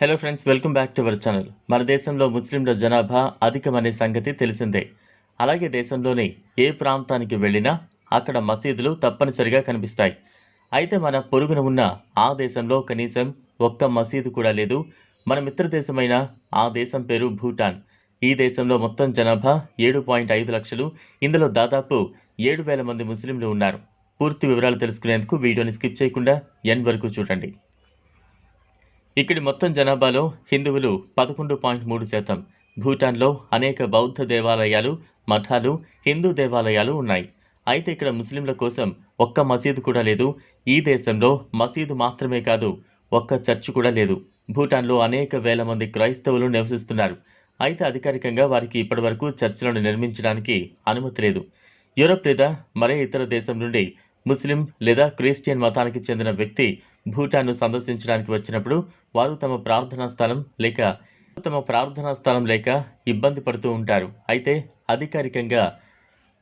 Hello friends welcome back to our channel మన దేశంలో ముస్లింల జనాభా అధికమనే సంగతి తెలిసిందే. అలాగే దేశంలోని ఏ ప్రాంతానికి వెళ్ళినా అక్కడ మసీదులు తప్పనిసరిగా కనిపిస్తాయి. అయితే మన పొరుగున ఉన్న ఆ దేశంలో కనీసం ఒక్క మసీదు కూడా లేదు. మన మిత్ర దేశమైన ఆ దేశం పేరు భూటాన్. ఈ దేశంలో మొత్తం జనాభా ఏడు పాయింట్ ఐదు లక్షలు. ఇందులో దాదాపు ఏడు వేల మంది ముస్లింలు ఉన్నారు. పూర్తి వివరాలు తెలుసుకునేందుకు వీడియోని స్కిప్ చేయకుండా ఎన్ వరకు చూడండి. ఇక్కడి మొత్తం జనాభాలో హిందువులు పదకొండు పాయింట్ మూడు శాతం. భూటాన్లో అనేక బౌద్ధ దేవాలయాలు మఠాలు హిందూ దేవాలయాలు ఉన్నాయి. అయితే ఇక్కడ ముస్లింల కోసం ఒక్క మసీదు కూడా లేదు. ఈ దేశంలో మసీదు మాత్రమే కాదు ఒక్క చర్చ్ కూడా లేదు. భూటాన్లో అనేక వేల మంది క్రైస్తవులు నివసిస్తున్నారు. అయితే అధికారికంగా వారికి ఇప్పటివరకు చర్చిలను నిర్మించడానికి అనుమతి లేదు. యూరప్ లేదా మరే ఇతర దేశం నుండి ముస్లిం లేదా క్రిస్టియన్ మతానికి చెందిన వ్యక్తి భూటాన్ను సందర్శించడానికి వచ్చినప్పుడు వారు తమ ప్రార్థనా స్థలం లేక తమ ప్రార్థనా స్థలం లేక ఇబ్బంది పడుతూ ఉంటారు. అయితే అధికారికంగా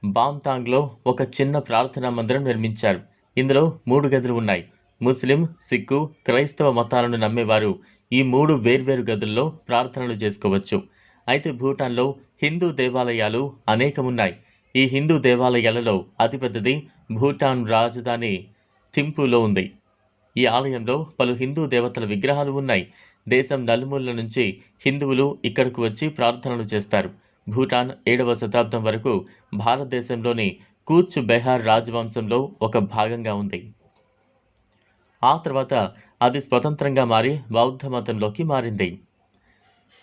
బామ్తాంగ్లో ఒక చిన్న ప్రార్థనా మందిరం నిర్మించారు. ఇందులో మూడు గదులు ఉన్నాయి. ముస్లిం సిక్కు క్రైస్తవ మతాలను నమ్మేవారు ఈ మూడు వేర్వేరు గదుల్లో ప్రార్థనలు చేసుకోవచ్చు. అయితే భూటాన్లో హిందూ దేవాలయాలు అనేకమున్నాయి. ఈ హిందూ దేవాలయాలలో అతిపెద్దది భూటాన్ రాజధాని థింపులో ఉంది. ఈ ఆలయంలో పలు హిందూ దేవతల విగ్రహాలు ఉన్నాయి. దేశం నలుమూలల నుంచి హిందువులు ఇక్కడకు వచ్చి ప్రార్థనలు చేస్తారు. భూటాన్ ఏడవ శతాబ్దం వరకు భారతదేశంలోని కూచ్ బెహార్ రాజవంశంలో ఒక భాగంగా ఉంది. ఆ తర్వాత అది స్వతంత్రంగా మారి బౌద్ధ మతంలోకి మారింది.